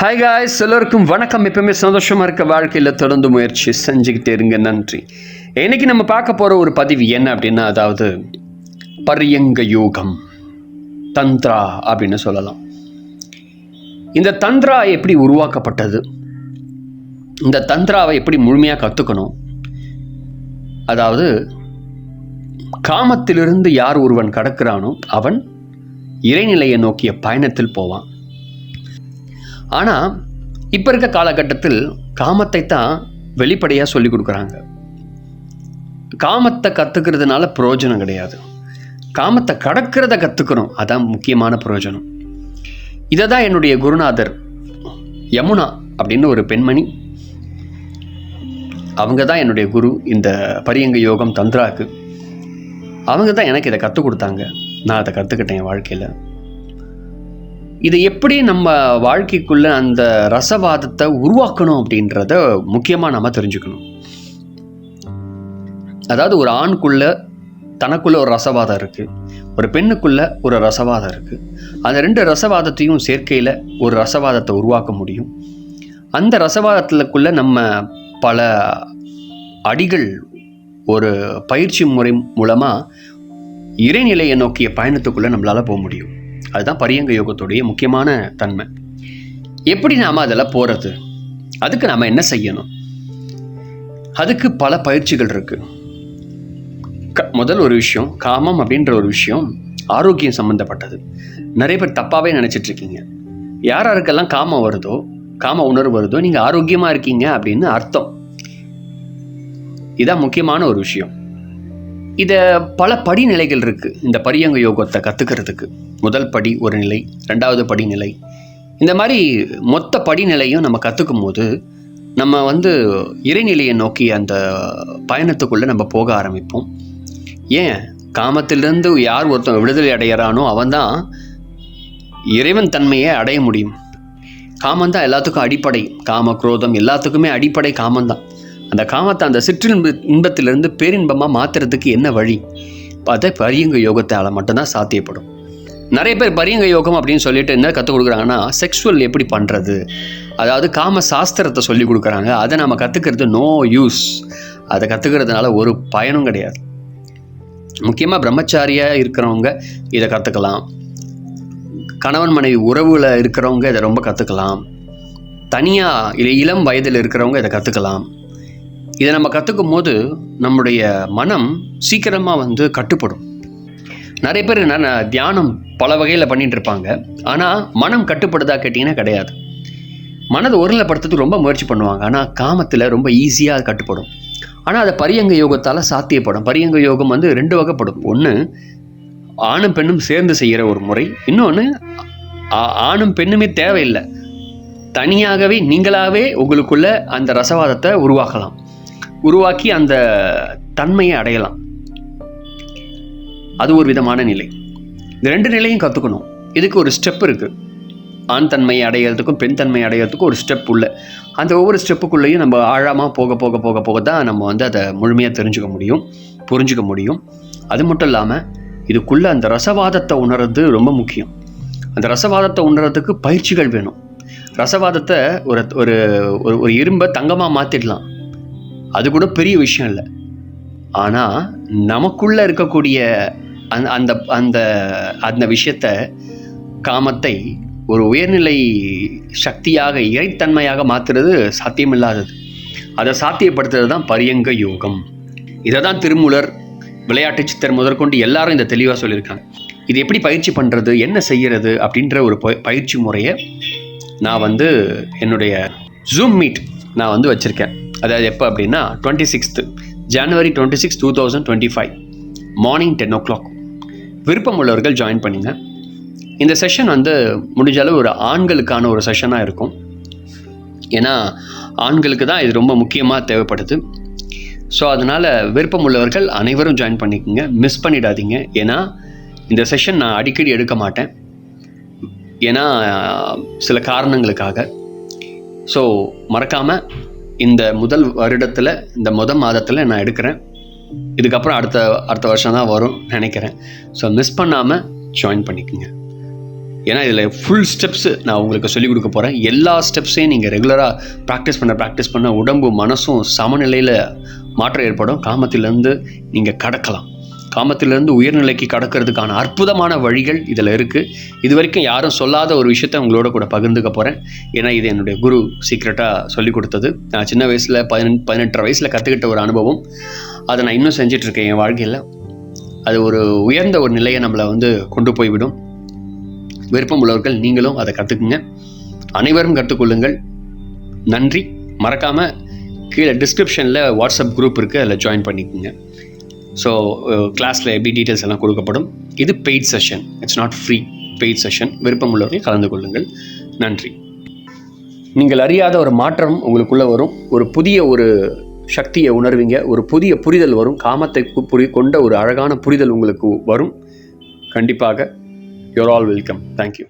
Hi guys எல்லோருக்கும் வணக்கம். எப்பவுமே சந்தோஷமாக இருக்க வாழ்க்கையில் தொடர்ந்து முயற்சி செஞ்சுக்கிட்டே இருங்க. நன்றி. இன்னைக்கு நம்ம பார்க்க போகிற ஒரு பதிவு என்ன அப்படின்னா அதாவது பரியங்க யோகம் தந்த்ரா அப்படின்னு சொல்லலாம். இந்த தந்த்ரா எப்படி உருவாக்கப்பட்டது? இந்த தந்த்ராவை எப்படி முழுமையாக கற்றுக்கணும் அதாவது காமத்திலிருந்து யார் ஒருவன் கடக்கிறானோ அவன் இறைநிலையை நோக்கிய பயணத்தில் போவான். ஆனால் இப்போ இருக்க காலகட்டத்தில் காமத்தை தான் வெளிப்படையாக சொல்லி கொடுக்குறாங்க. காமத்தை கற்றுக்கிறதுனால பிரயோஜனம் கிடையாது. காமத்தை கடக்கிறத கற்றுக்கணும் அதான் முக்கியமான பிரயோஜனம் இதை தான் என்னுடைய குருநாதர் யமுனா அப்படின்னு ஒரு பெண்மணி. அவங்க தான் என்னுடைய குரு. இந்த பரியங்க யோகம் தந்திராக்கு. அவங்க தான் எனக்கு இதை கற்றுக் கொடுத்தாங்க. நான் அதை கற்றுக்கிட்டேன் என் வாழ்க்கையில். இதை எப்படி நம்ம வாழ்க்கைக்குள்ள அந்த ரசவாதத்தை உருவாக்கணும் அப்படின்றத முக்கியமாக நம்ம தெரிஞ்சுக்கணும். அதாவது ஒரு ஆணுக்குள்ள தனக்குள்ள ஒரு ரசவாதம் இருக்குது ஒரு பெண்ணுக்குள்ள ஒரு ரசவாதம் இருக்குது அந்த ரெண்டு ரசவாதத்தையும் சேர்க்கையில் ஒரு ரசவாதத்தை உருவாக்க முடியும். அந்த ரசவாதத்துக்குள்ள நம்ம பல அடிகள் ஒரு பயிற்சி முறை மூலமாக இறைநிலையை நோக்கிய பயணத்துக்குள்ளே நம்மளால் போக முடியும். அதுதான் பரியங்க யோகத்துடைய முக்கியமான தன்மை. எப்படி நாம் அதில் போகிறது அதுக்கு நாம் என்ன செய்யணும்? அதுக்கு பல பயிற்சிகள் இருக்குது க- முதல் ஒரு விஷயம் காமம் அப்படின்ற ஒரு விஷயம் ஆரோக்கியம் சம்மந்தப்பட்டது நிறைய பேர் தப்பாகவே நினச்சிட்டு இருக்கீங்க. யார் யாருக்கெல்லாம் காமம் வருதோ காம உணர்வு வருதோ நீங்கள் ஆரோக்கியமாக இருக்கீங்க அப்படின்னு அர்த்தம். இதான் முக்கியமான ஒரு விஷயம். இதை பல படிநிலைகள் இருக்குது இந்த பரியங்க யோகத்தை கற்றுக்கிறதுக்கு முதல் படி ஒரு நிலை ரெண்டாவது படிநிலை இந்த மாதிரி மொத்த படிநிலையும் நம்ம கற்றுக்கும் போது நம்ம வந்து இறைநிலையை நோக்கி அந்த பயணத்துக்குள்ளே நம்ம போக ஆரம்பிப்போம். ஏன்? காமத்திலிருந்து யார் ஒருத்தன் விடுதலை அடையிறானோ அவன்தான் இறைவன் தன்மையை அடைய முடியும். காமந்தான் எல்லாத்துக்கும் அடிப்படை. காம குரோதம் எல்லாத்துக்குமே அடிப்படை காமந்தான். அந்த காமத்தை அந்த சிற்றின்ப இன்பத்திலிருந்து பேரின்பமாக மாற்றுறதுக்கு என்ன வழி? பார்த்தா பரியங்க யோகத்தால் மட்டும்தான் சாத்தியப்படும். நிறைய பேர் பரியங்க யோகம் அப்படின்னு சொல்லிட்டு என்ன கற்றுக் கொடுக்குறாங்கன்னா செக்ஷுவல் எப்படி பண்ணுறது அதாவது காம சாஸ்திரத்தை சொல்லி கொடுக்குறாங்க. அதை நம்ம கற்றுக்கிறது நோ யூஸ் அதை கற்றுக்கிறதுனால ஒரு பயனும் கிடையாது. முக்கியமாக பிரம்மச்சாரியாக இருக்கிறவங்க இதை கற்றுக்கலாம் கணவன் மனைவி உறவில் இருக்கிறவங்க இதை ரொம்ப கற்றுக்கலாம் தனியாக இல்லை இளம் வயதில் இருக்கிறவங்க இதை கற்றுக்கலாம் இதை நம்ம கற்றுக்கும் போது நம்முடைய மனம் சீக்கிரமாக வந்து கட்டுப்படும். நிறைய பேர் என்ன தியானம் பல வகையில் பண்ணிட்டு இருப்பாங்க. ஆனால் மனம் கட்டுப்படுதா கேட்டிங்கன்னா கிடையாது. மனதை ஒருநிலைப்படுத்துறதுக்கு ரொம்ப முயற்சி பண்ணுவாங்க. ஆனால் காமத்தில் ரொம்ப ஈஸியாக கட்டுப்படும். ஆனால் அதை பரியங்க யோகத்தால் சாத்தியப்படும். பரியங்க யோகம் வந்து ரெண்டு வகைப்படும். ஒன்று ஆணும் பெண்ணும் சேர்ந்து செய்கிற ஒரு முறை. இன்னொன்று ஆணும் பெண்ணுமே தேவையில்லை. தனியாகவே நீங்களாகவே உங்களுக்குள்ள அந்த ரசவாதத்தை உருவாக்கலாம். உருவாக்கி அந்த தன்மையை அடையலாம். அது ஒரு விதமான நிலை. இந்த ரெண்டு நிலையும் கற்றுக்கணும் இதுக்கு ஒரு ஸ்டெப் இருக்குது ஆண் தன்மையை அடையிறதுக்கும் பெண் தன்மையை அடையிறதுக்கும் ஒரு ஸ்டெப் உள்ள. அந்த ஒவ்வொரு ஸ்டெப்புக்குள்ளேயும் நம்ம ஆழமாக போக போக போக போக தான் நம்ம வந்து அதை முழுமையாக தெரிஞ்சுக்க முடியும் புரிஞ்சுக்க முடியும். அது மட்டும் இல்லாமல் இதுக்குள்ளே அந்த ரசவாதத்தை உணர்றது ரொம்ப முக்கியம். அந்த ரசவாதத்தை உணர்றதுக்கு பயிற்சிகள் வேணும். ரசவாதத்தை ஒரு ஒரு ஒரு ஒரு இரும்பை தங்கமாக மாற்றிடலாம் அது கூட பெரிய விஷயம் இல்லை. ஆனால் நமக்குள்ளே இருக்கக்கூடிய அந் அந்த அந்த அந்த விஷயத்த காமத்தை ஒரு உயர்நிலை சக்தியாக இறைத்தன்மையாக மாற்றுறது சாத்தியமில்லாதது. அதை சாத்தியப்படுத்துறது தான் பரியங்க யோகம். இதை தான் திருமூலர் விளையாட்டு சித்தர் முதற்கொண்டு எல்லாரும் இந்த தெளிவாக சொல்லியிருக்காங்க. இது எப்படி பயிற்சி பண்ணுறது என்ன செய்கிறது அப்படின்ற ஒரு ப- பயிற்சி முறையை நான் வந்து என்னுடைய ஜூம் மீட் நான் வந்து வச்சுருக்கேன். அதாவது எப்போ அப்படின்னா twenty sixth January twenty six two thousand twenty five morning ten o'clock விருப்பம் உள்ளவர்கள் ஜாயின் பண்ணிங்க. இந்த செஷன் வந்து முடிஞ்ச அளவு ஒரு ஆண்களுக்கான ஒரு செஷனாக இருக்கும். ஏன்னா ஆண்களுக்கு தான் இது ரொம்ப முக்கியமாக தேவைப்படுது. ஸோ அதனால் விருப்பம் உள்ளவர்கள் அனைவரும் ஜாயின் பண்ணிக்கோங்க. மிஸ் பண்ணிடாதீங்க. ஏன்னா இந்த செஷன் நான் அடிக்கடி எடுக்க மாட்டேன். ஏன்னா சில காரணங்களுக்காக. ஸோ மறக்காமல் இந்த முதல் வருடத்தில் இந்த முத மாதத்தில் நான் எடுக்கிறேன். இதுக்கப்புறம் அடுத்த அடுத்த வருஷம் தான் வரும் நினைக்கிறேன். ஸோ மிஸ் பண்ணாமல் ஜாயின் பண்ணிக்கோங்க. ஏன்னா இதில் ஃபுல் ஸ்டெப்ஸு நான் உங்களுக்கு சொல்லிக் கொடுக்க போகிறேன் எல்லா ஸ்டெப்ஸையும் நீங்கள் ரெகுலராக ப்ராக்டிஸ் பண்ண ப்ராக்டிஸ் பண்ண உடம்பு மனசும் சமநிலையில் மாற்றம் ஏற்படும். காமத்திலேருந்து நீங்கள் கடக்கலாம். காமத்திலேருந்து உயர்நிலைக்கு கடக்கிறதுக்கான அற்புதமான வழிகள் இதில் இருக்குது இது வரைக்கும் யாரும் சொல்லாத ஒரு விஷயத்த உங்களோட கூட பகிர்ந்துக்க போகிறேன் ஏன்னா இது என்னுடைய குரு சீக்ரெட்டாக சொல்லி கொடுத்தது. நான் சின்ன வயசில் பதினெட்டு பதினெட்டரை வயசில் கற்றுக்கிட்ட ஒரு அனுபவம். அதை நான் இன்னும் செஞ்சிட்ருக்கேன் என் வாழ்க்கையில். அது ஒரு உயர்ந்த ஒரு நிலையை நம்மளை வந்து கொண்டு போய்விடும். விருப்பம் உள்ளவர்கள் நீங்களும் அதை கற்றுக்குங்க அனைவரும் கற்றுக்கொள்ளுங்கள் நன்றி. மறக்காமல் கீழே டிஸ்கிரிப்ஷனில் வாட்ஸ்அப் குரூப் இருக்குது அதில் ஜாயின் பண்ணிக்கோங்க. ஸோ கிளாஸில் uh, எப்படி டீட்டெயில்ஸ் எல்லாம் கொடுக்கப்படும்? இது paid session it's not free paid session விருப்பம் உள்ளவர்கள் கலந்து கொள்ளுங்கள். நன்றி. நீங்கள் அறியாத ஒரு மாற்றம் உங்களுக்குள்ளே வரும். ஒரு புதிய ஒரு சக்தியை உணர்வீங்க. ஒரு புதிய புரிதல் வரும். காமத்தை புரி கொண்ட ஒரு அழகான புரிதல் உங்களுக்கு வரும். கண்டிப்பாக யூர் ஆல் வெல்கம் தேங்க்யூ